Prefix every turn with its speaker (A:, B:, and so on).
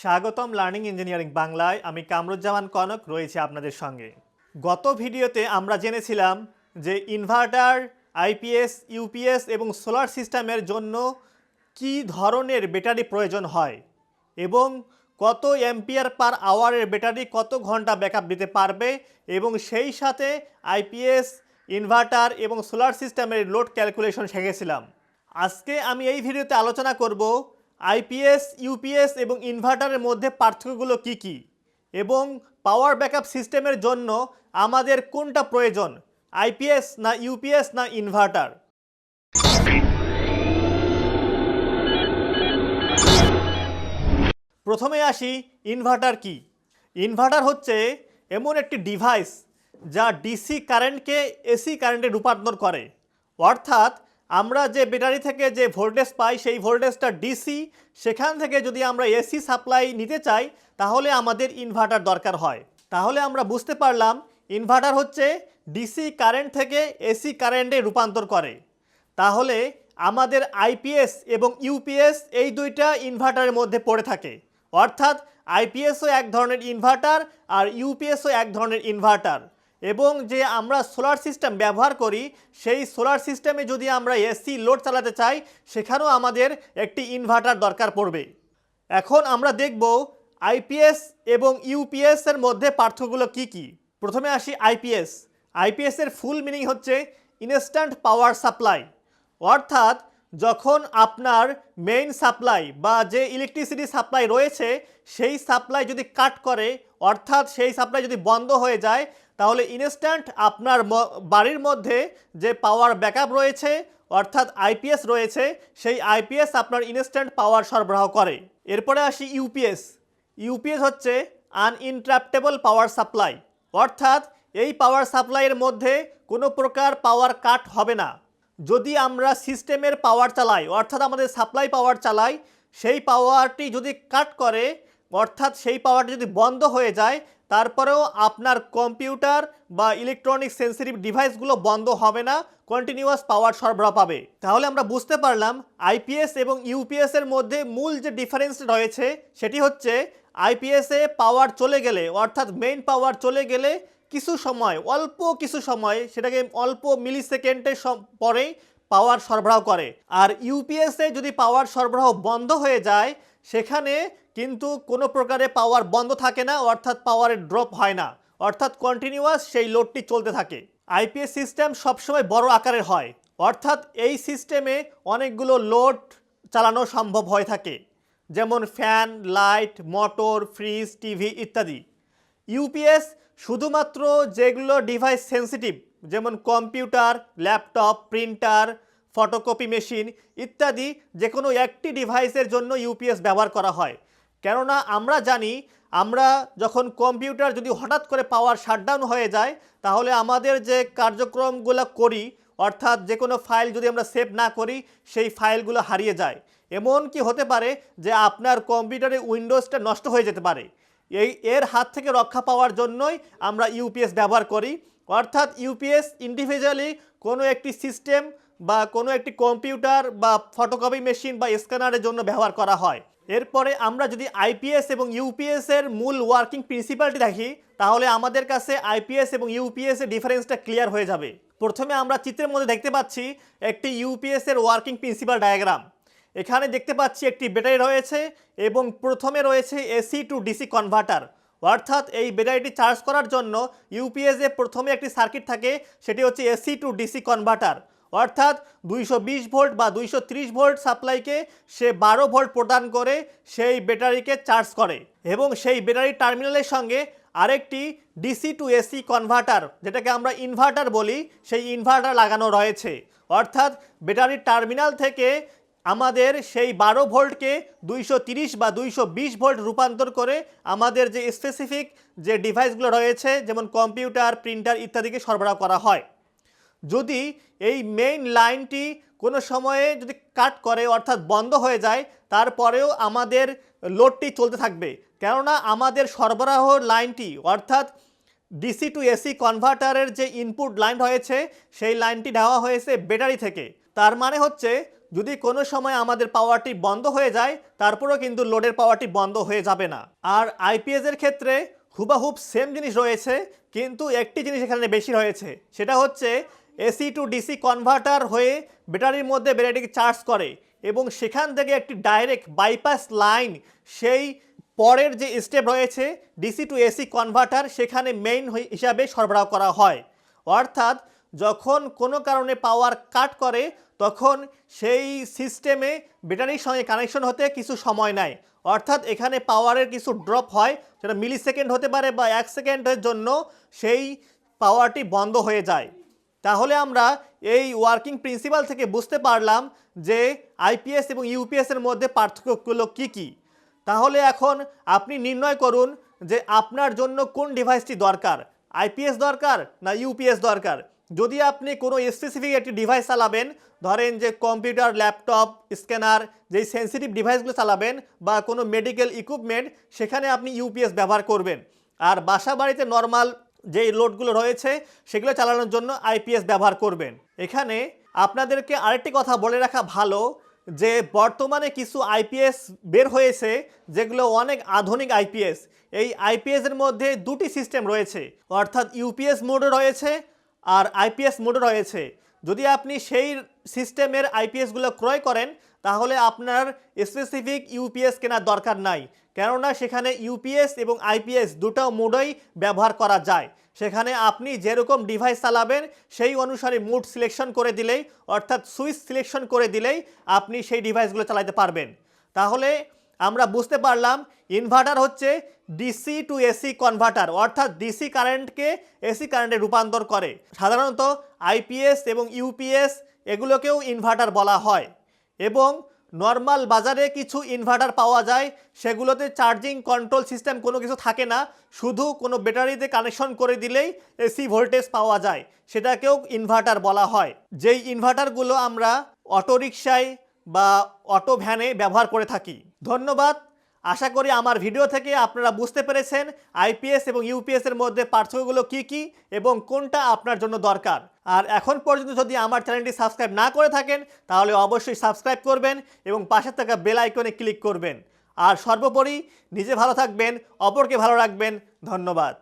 A: স্বাগতম learning engineering বাংলায়। আমি কামরুজ্জামান কনক, রয়েছে আপনাদের সঙ্গে। গত ভিডিওতে আমরা জেনেছিলাম যে ইনভার্টার, আইপিএস, ইউপিএস এবং সোলার সিস্টেমের জন্য কি ধরনের ব্যাটারি প্রয়োজন হয় এবং কত অ্যাম্পিয়ার পার আওয়ারের ব্যাটারি কত ঘণ্টা ব্যাকআপ দিতে পারবে এবং সেই সাথে আইপিএস, ইনভার্টার এবং সোলার সিস্টেমের লোড ক্যালকুলেশন শিখেছিলাম। আজকে আমি এই ভিডিওতে আলোচনা করব আইপিএস, ইউপিএস এবং ইনভার্টারের মধ্যে পার্থক্যগুলো কি কি? এবং পাওয়ার ব্যাকআপ সিস্টেমের জন্য আমাদের কোনটা প্রয়োজন? আইপিএস না ইউপিএস না ইনভার্টার? প্রথমে আসি, ইনভার্টার কি? ইনভার্টার হচ্ছে এমন একটি ডিভাইস যা ডিসি কারেন্টকে এসি কারেন্টে রূপান্তর করে। অর্থাৎ আমরা যে ব্যাটারি থেকে যে ভোল্টেজ পাই, সেই ভোল্টেজটা ডিসি সেখান থেকে যদি আমরা এসি সাপ্লাই নিতে চাই, তাহলে আমাদের ইনভার্টার দরকার হয়। তাহলে আমরা বুঝতে পারলাম ইনভার্টার হচ্ছে ডিসি কারেন্ট থেকে এসি কারেন্টে রূপান্তর করে। তাহলে আমাদের আইপিএস এবং ইউপিএস এই দুইটা ইনভার্টারের মধ্যে পড়ে থাকে। অর্থাৎ আইপিএসও এক ধরনের ইনভার্টার আর ইউপিএসও এক ধরনের ইনভার্টার এবং যে আমরা সোলার সিস্টেম ব্যবহার করি, সেই সোলার সিস্টেমে যদি আমরা এসি লোড চালাতে চাই, সেখানেও আমাদের একটি ইনভার্টার দরকার পড়বে। এখন আমরা দেখব আইপিএস এবং ইউপিএস এর মধ্যে পার্থক্যগুলো কি কি। প্রথমে আসি আইপিএস আইপিএস এর ফুল মিনিং হচ্ছে ইনস্ট্যান্ট পাওয়ার সাপ্লাই। অর্থাৎ যখন আপনার মেইন সাপ্লাই বা যে ইলেকট্রিসিটি সাপ্লাই রয়েছে, সেই সাপ্লাই যদি কাট করে, অর্থাৎ সেই সাপ্লাই যদি বন্ধ হয়ে যায় তাহলে ইনস্ট্যান্ট আপনার বাড়ির মধ্যে যে পাওয়ার ব্যাকআপ রয়েছে, অর্থাৎ আইপিএস রয়েছে, সেই আইপিএস আপনার ইনস্ট্যান্ট পাওয়ার সরবরাহ করে। এরপরে আসি ইউপিএস ইউপিএস হচ্ছে আনইনট্রাপ্টেবল পাওয়ার সাপ্লাই অর্থাৎ এই পাওয়ার সাপ্লাইয়ের মধ্যে কোনো প্রকার পাওয়ার কাট হবে না। যদি আমরা সিস্টেমের পাওয়ার চালাই, অর্থাৎ আমাদের সাপ্লাই পাওয়ার চালাই, সেই পাওয়ারটি যদি কাট করে, অর্থাৎ সেই পাওয়ারটি যদি বন্ধ হয়ে যায় তারপরেও আপনার কম্পিউটার বা ইলেকট্রনিক সেন্সিটিভ ডিভাইসগুলো বন্ধ হবে না কন্টিনিউয়াস পাওয়ার সরবরাহ পাবে। তাহলে আমরা বুঝতে পারলাম আইপিএস এবং ইউপিএস এর মধ্যে মূল যে ডিফারেন্স রয়েছে সেটি হচ্ছে আইপিএসে পাওয়ার চলে গেলে, অর্থাৎ মেইন পাওয়ার চলে গেলে কিছু সময়, অল্প কিছু সময়, সেটাকে অল্প মিলি সেকেন্ডের পরেই পাওয়ার সরবরাহ করে। আর ইউপিএসে যদি পাওয়ার সরবরাহ বন্ধ হয়ে যায়, সেখানে কিন্তু কোনো প্রকারে পাওয়ার বন্ধ থাকে না, অর্থাৎ পাওয়ারের ড্রপ হয় না। অর্থাৎ কন্টিনিউয়াস সেই লোডটি চলতে থাকে। আইপিএস সিস্টেম সবসময় বড় আকারের হয়। অর্থাৎ এই সিস্টেমে অনেকগুলো লোড চালানো সম্ভব হয়ে থাকে। যেমন fan light motor fridge TV ইত্যাদি। ইউপিএস শুধুমাত্র যেগুলো ডিভাইস সেন্সিটিভ যেমন computer laptop printer photocopy machine ইত্যাদি যে কোনো একটি ডিভাইসের জন্য ইউপিএস ব্যবহার করা হয়। কেননা আমরা জানি, আমরা যখন কম্পিউটার যদি হঠাৎ করে পাওয়ার শাটডাউন হয়ে যায়, তাহলে আমাদের যে কার্যক্রমগুলো করি, অর্থাৎ যে কোনো ফাইল যদি আমরা সেভ না করি, সেই ফাইলগুলো হারিয়ে যায়। এমন কি হতে পারে যে আপনার কম্পিউটারে উইন্ডোজটা নষ্ট হয়ে যেতে পারে। এই, এর হাত থেকে রক্ষা পাওয়ার জন্যই আমরা ইউপিএস ব্যবহার করি। অর্থাৎ ইউপিএস ইন্ডিভিজুয়ালি কোনো একটি সিস্টেম বা কোনো একটি কম্পিউটার বা ফটোকপি মেশিন বা স্ক্যানারের জন্য ব্যবহার করা হয়। এরপরে আমরা যদি আইপিএস এবং ইউপিএস এর মূল ওয়ার্কিং প্রিন্সিপালটি দেখি, তাহলে আমাদের কাছে আইপিএস এবং ইউপিএস এর ডিফারেন্সটা ক্লিয়ার হয়ে যাবে। প্রথমে আমরা চিত্রের মধ্যে দেখতে পাচ্ছি একটি ইউপিএস এর ওয়ার্কিং প্রিন্সিপাল ডায়াগ্রাম এখানে দেখতে পাচ্ছি একটি ব্যাটারি রয়েছে এবং প্রথমে রয়েছে এসি টু ডিসি কনভার্টার অর্থাৎ এই ব্যাটারিটি চার্জ করার জন্য ইউপিএসে প্রথমে একটি সার্কিট থাকে, সেটি হচ্ছে এসি টু ডিসি কনভার্টার অর্থাৎ দুইশো বিশ ভোল্ট বা দুইশো ত্রিশ ভোল্ট সাপ্লাইকে সে বারো ভোল্ট প্রদান করে সেই ব্যাটারিকে চার্জ করে। এবং সেই ব্যাটারি টার্মিনালের সঙ্গে আরেকটি ডিসি টু এসি কনভার্টার, যেটাকে আমরা ইনভার্টার বলি, সেই ইনভার্টার লাগানো রয়েছে। অর্থাৎ ব্যাটারির টার্মিনাল থেকে আমাদের সেই বারো ভোল্টকে দুইশো বা দুইশো বিশ ভোল্ট রূপান্তর করে আমাদের যে স্পেসিফিক যে ডিভাইসগুলো রয়েছে, যেমন কম্পিউটার প্রিন্টার ইত্যাদিকে সরবরাহ করা হয়। যদি এই মেইন লাইনটি কোনো সময়ে যদি কাট করে, অর্থাৎ বন্ধ হয়ে যায়, তারপরেও আমাদের লোডটি চলতে থাকবে। কেননা আমাদের সরবরাহ লাইনটি অর্থাৎ ডিসি টু এসি কনভার্টারের যে ইনপুট লাইন রয়েছে সেই লাইনটি নেওয়া হয়েছে ব্যাটারি থেকে। তার মানে হচ্ছে, যদি কোনো সময় আমাদের পাওয়ারটি বন্ধ হয়ে যায়, তারপরেও কিন্তু লোডের পাওয়ারটি বন্ধ হয়ে যাবে না। আর আইপিএস এর ক্ষেত্রে হুবাহুব সেম জিনিস রয়েছে, কিন্তু একটি জিনিস এখানে বেশি রয়েছে, সেটা হচ্ছে এসি টু ডিসি কনভার্টার হয়ে ব্যাটারির মধ্যে ব্যাটারিকে চার্জ করে এবং সেখান থেকে একটি ডাইরেক্ট বাইপাস লাইন সেই পরের যে স্টেপ রয়েছে ডিসি টু এসি কনভার্টার সেখানে মেইন হিসাবে সরবরাহ করা হয়। অর্থাৎ যখন কোনো কারণে পাওয়ার কাট করে, তখন সেই সিস্টেমে ব্যাটারির সঙ্গে কানেকশন হতে কিছু সময় নেয়। অর্থাৎ এখানে পাওয়ারের কিছু ড্রপ হয়, সেটা মিলি সেকেন্ড হতে পারে বা এক সেকেন্ডের জন্য সেই পাওয়ারটি বন্ধ হয়ে যায়। তাহলে আমরা এই ওয়ার্কিং প্রিন্সিপাল থেকে বুঝতে পারলাম যে আইপিএস এবং ইউপিএস এর মধ্যে পার্থক্যগুলো কী কী। তাহলে এখন আপনি নির্ণয় করুন যে আপনার জন্য কোন ডিভাইসটি দরকার। আইপিএস দরকার না ইউপিএস দরকার? যদি আপনি কোনো স্পেসিফিক একটি ডিভাইস চালাবেন, ধরেন যে কম্পিউটার ল্যাপটপ স্ক্যানার যেই সেন্সিটিভ ডিভাইসগুলো চালাবেন বা কোনো মেডিকেল ইকুইপমেন্ট সেখানে আপনি ইউপিএস ব্যবহার করবেন। আর বাসা বাড়িতে নর্মাল যেই লোডগুলো রয়েছে সেগুলো চালানোর জন্য আইপিএস ব্যবহার করবেন। এখানে আপনাদেরকে আরেকটি কথা বলে রাখা ভালো যে বর্তমানে কিছু আইপিএস বের হয়েছে যেগুলো অনেক আধুনিক আইপিএস। এই আইপিএসের মধ্যে দুটি সিস্টেম রয়েছে, অর্থাৎ ইউপিএস মোডও রয়েছে আর আইপিএস মোডও রয়েছে। যদি আপনি সেই সিস্টেমের আইপিএসগুলো ক্রয় করেন, তাহলে আপনার স্পেসিফিক ইউপিএস কেনার দরকার নাই। কেননা সেখানে ইউপিএস এবং আইপিএস দুটো মোডই ব্যবহার করা যায়। সেখানে আপনি যেরকম ডিভাইস চালাবেন, সেই অনুসারে মুড সিলেকশন করে দিলেই, অর্থাৎ সুইচ সিলেকশন করে দিলেই আপনি সেই ডিভাইসগুলো চালাতে পারবেন। তাহলে আমরা বুঝতে পারলাম ইনভার্টার হচ্ছে ডিসি টু এসি কনভার্টার অর্থাৎ ডিসি কারেন্টকে এসি কারেন্টে রূপান্তর করে। সাধারণত আইপিএস এবং ইউপিএস এগুলোকেও ইনভার্টার বলা হয় এবং নর্মাল বাজারে কিছু ইনভার্টার পাওয়া যায়, সেগুলোতে চার্জিং কন্ট্রোল সিস্টেম কোনো কিছু থাকে না, শুধু কোনো ব্যাটারিতে কানেকশন করে দিলেই এসি ভোল্টেজ পাওয়া যায়, সেটাকেও ইনভার্টার বলা হয়। যেই ইনভার্টারগুলো আমরা অটোরিকশায় বা অটো ভ্যানে ব্যবহার করে থাকি। ধন্যবাদ। আশা করি আমার ভিডিও থেকে আপনারা বুঝতে পেরেছেন আইপিএস এবং ইউপিএস এর মধ্যে পার্থক্যগুলো কি কি এবং কোনটা আপনার জন্য দরকার। আর এখন পর্যন্ত যদি আমার চ্যানেলটি সাবস্ক্রাইব না করে থাকেন, তাহলে অবশ্যই সাবস্ক্রাইব করবেন এবং পাশে থাকা বেল আইকনে ক্লিক করবেন। আর সর্বোপরি নিজে ভালো থাকবেন, অপরকে ভালো রাখবেন। ধন্যবাদ।